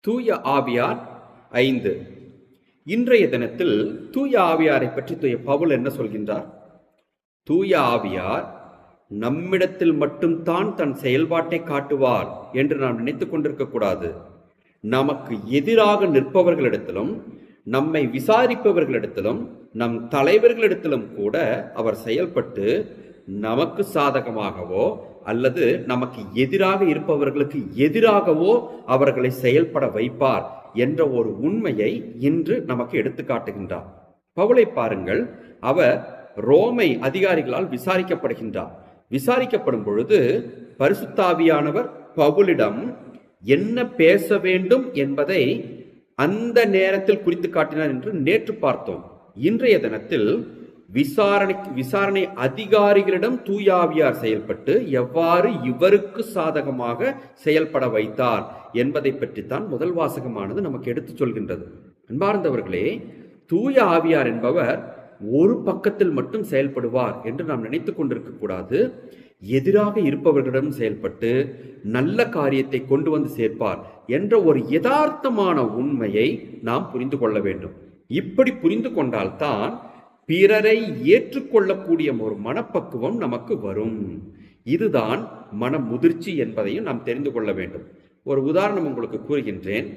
தூய ஆவியார் ஐந்து. இன்றைய தினத்தில் தூய ஆவியாரை பற்றி தூய பவுல் என்ன சொல்கின்றார்? தூய ஆவியார் நம்மிடத்தில் மட்டும்தான் தன் செயல்பாட்டை காட்டுவார் என்று நாம் நினைத்துக் கொண்டிருக்க கூடாது. நமக்கு எதிராக நிற்பவர்களிடத்திலும் நம்மை விசாரிப்பவர்களிடத்திலும் நம் தலைவர்களிடத்திலும் கூட அவர் செயல்பட்டு நமக்கு சாதகமாகவோ அல்லது நமக்கு எதிராக இருப்பவர்களுக்கு எதிராகவோ அவர்களை செயல்பட வைப்பார் என்ற ஒரு உண்மையை இன்று நமக்கு எடுத்து காட்டுகின்றார். பவுலை பாருங்கள். அவர் ரோமை அதிகாரிகளால் விசாரிக்கப்படுகின்றார். விசாரிக்கப்படும் பொழுது பரிசுத்தாவியானவர் பவுலிடம் என்ன பேச வேண்டும் என்பதை அந்த நேரத்தில் குறித்து காட்டினார் என்று நேற்று பார்த்தோம். இன்றைய தினத்தில் விசாரணை விசாரணை அதிகாரிகளிடம் தூயாவியார் செயல்பட்டு எவ்வாறு இவருக்கு சாதகமாக செயல்பட வைத்தார் என்பதை பற்றித்தான் முதல் வாசகமானது நமக்கு எடுத்துச் சொல்கின்றது. அன்பார்ந்தவர்களே தூய ஆவியார் என்பவர் ஒரு பக்கத்தில் மட்டும் செயல்படுவார் என்று நாம் நினைத்து கொண்டிருக்க கூடாது. எதிராக இருப்பவர்களிடம் செயல்பட்டு நல்ல காரியத்தை கொண்டு வந்து சேர்ப்பார் என்ற ஒரு யதார்த்தமான உண்மையை நாம் புரிந்து கொள்ள வேண்டும். இப்படி புரிந்து கொண்டால்தான் பிறரை ஏற்றுக்கொள்ளக்கூடிய ஒரு மனப்பக்குவம் நமக்கு வரும். இதுதான் மன முதிர்ச்சி என்பதையும் நாம் தெரிந்து கொள்ள வேண்டும். ஒரு உதாரணம் உங்களுக்கு கூறுகின்றேன்.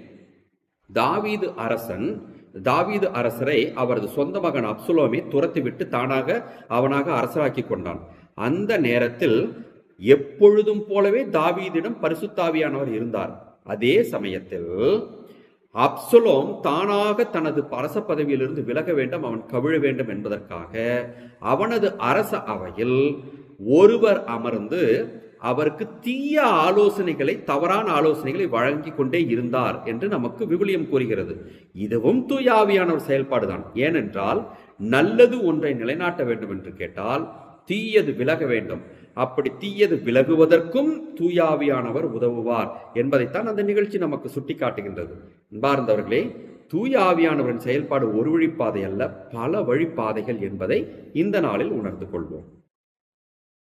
தாவீது அரசன் தாவீது அரசரை அவரது சொந்த மகன் அப்சுலோமை துரத்திவிட்டு தானாக அவனாக அரசராக்கி கொண்டான். அந்த நேரத்தில் எப்பொழுதும் போலவே தாவீதிடம் பரிசுத்தாவியானவர் இருந்தார். அதே சமயத்தில் அப்சலோம் தானாக தனது அரச பதவியிலிருந்து விலக வேண்டும் அவன் கவிழ வேண்டும் என்பதற்காக அவனது அரச அவையில் ஒருவர் அமர்ந்து அவருக்கு தீய ஆலோசனைகளை தவறான ஆலோசனைகளை வழங்கி கொண்டே இருந்தார் என்று நமக்கு விவிலியம் கூறுகிறது. இதுவும் தூயாவியானவர் செயல்பாடுதான். ஏனென்றால் நல்லது ஒன்றை நிலைநாட்ட வேண்டும் என்று கேட்டால் தீயது விலக வேண்டும். அப்படி தீயது விலகுவதற்கும் தூயாவியானவர் உதவுவார் என்பதைத்தான் அந்த நிகழ்ச்சி நமக்கு சுட்டி காட்டுகின்றது அன்பார்ந்தவர்களே தூய ஆவியானவரின் செயல்பாடு ஒரு வழிப்பாதை அல்ல பல வழிப்பாதைகள் என்பதை இந்த நாளில் உணர்ந்து கொள்வோம்.